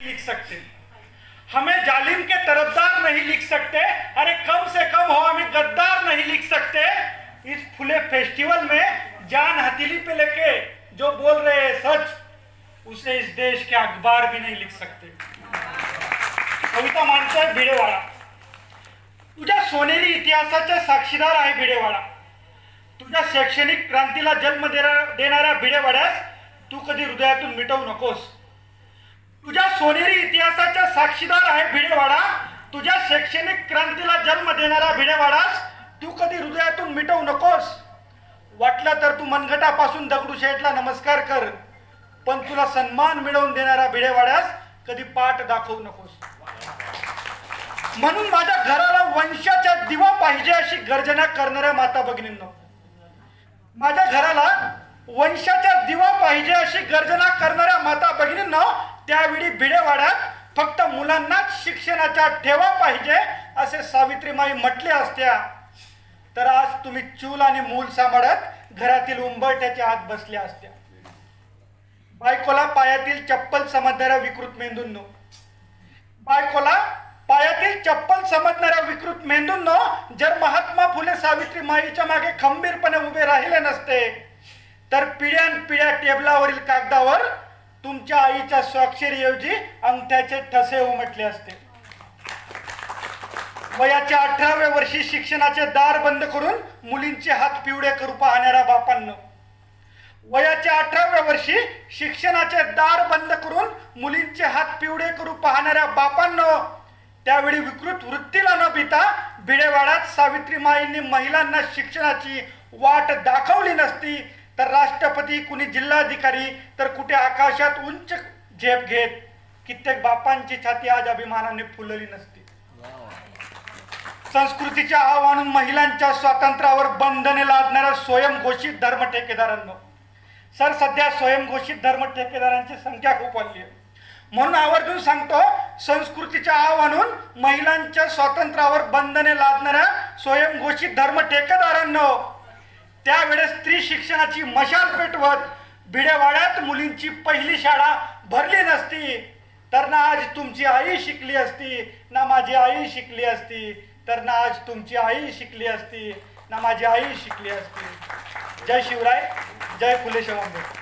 लिख सकते। हमें जालिम के तरफदार नहीं लिख सकते अरे कम से कम हो हमें गद्दार नहीं लिख सकते। इस फुले फेस्टिवल में जान हथेली पे लेके जो बोल रहे हैं सच उसे इस देश के अखबार भी नहीं लिख सकते। कविता मांडतोय भिडेवाडा। तुझ्या सोनेरी इतिहासाचे साक्षीदार आहे भिडेवाडा। तुझ्या शैक्षणिक क्रांतीला जन्म देणाऱ्या भिडेवाड्यास तू कधी हृदयातून मिटवू नकोस. तुझ्या सोनेरी इतिहासाच्या साक्षीदार आहे भिडेवाडा. तुझ्या शैक्षणिक क्रांतीला जन्म देणारा भिडेवाडास तू कधी हृदयातून मिटवू नकोस. वाटलं तर तू मनगटापासून दगडूशेठला नमस्कार कर. पण तुला सन्मान मिळवून देणारा भिडेवाड्यास कधी पाठ दाखवू नकोस. म्हणून माझ्या घराला वंशाचा दिवा पाहिजे अशी गर्जना करणाऱ्या माता भगिनींना. माझ्या घराला वंशाचा दिवा पाहिजे अशी गर्जना करणाऱ्या माता भगिनींना त्यावेळी भिडेवाड्यात फक्त मुलांनाच शिक्षणाच्या ठेवा पाहिजे असे सावित्रीमाई म्हटले असत्या. तर आज तुम्ही चूल आणि मूल सांभाळत घरातील उंबरट्याच्या आत बसल्या असत्या. बायकोला पायातील चप्पल समजणाऱ्या विकृत मेंदूंनो बायकोला पायातील चप्पल समजणाऱ्या विकृत मेंदूंनो जर महात्मा फुले सावित्री माईच्या मागे खंबीरपणे उभे राहिले नसते तर पिढ्यान पिढ्या टेबलावरील कागदावर तुमच्या आईच्या स्वाक्षरीऐवजी अंगठ्याचे ठसे उमटले असते. वयाच्या अठराव्या वर्षी शिक्षणाचे दार बंद करून मुलींचे हात पिवळे करू पाहणाऱ्या बापांना वयाच्या अठराव्या वर्षी शिक्षणाचे दार बंद करून मुलींचे हात पिवळे करू पाहणाऱ्या बापांनो त्यावेळी विकृत वृत्तीला न भिता भिडेवाड्यात सावित्रीमाईंनी महिलांना शिक्षणाची वाट दाखवली नसती तर राष्ट्रपती कुणी जिल्हाधिकारी तर कुठे आकाशात उंच झेप घेत कित्येक बापांची छाती आज अभिमानाने फुलली नसते. संस्कृतीच्या आव्हान महिलांच्या स्वातंत्र्यावर बंधने लादणाऱ्या स्वयंघोषित धर्म ठेकेदारांना सर सध्या स्वयंघोषित धर्म ठेकेदारांची संख्या खूप वाढली आहे. म्हणून आवर्जून सांगतो संस्कृतीच्या आव्हानून महिलांच्या स्वातंत्र्यावर बंधने लादणाऱ्या स्वयंघोषित धर्म ठेकेदारांनो त्यावेळेस स्त्री शिक्षणाची मशाल पेटवत भिडेवाड्यात मुलींची पहिली शाळा भरली नसती. तर ना आज तुमची आई शिकली असती ना माझी आई शिकली असती. तर ना आज तुमची आई शिकली असती ना माझी आई शिकली असती. जय शिवराय जय फुले शाहू